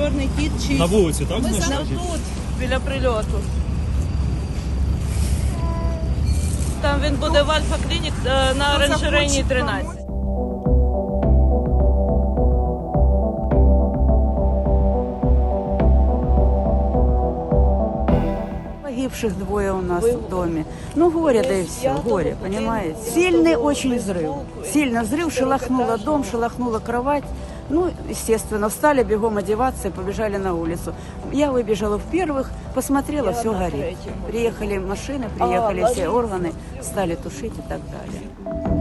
чорний кіт чи На вулиці, так? Ми знайшли? зараз тут, біля прильоту. Там він буде в Альфа Клінік е, на оранжерейній 13. Погибших двое у нас в доме. Ну, горе, да и все, горе, понимаете? Сильный очень взрыв. Сильно взрыв, шелохнуло дом, шелохнула кровать. Ну, естественно, встали бегом одеваться и побежали на улицу. Я выбежала в первых, посмотрела, все горит. Приехали машины, приехали все органы, стали тушить и так далее.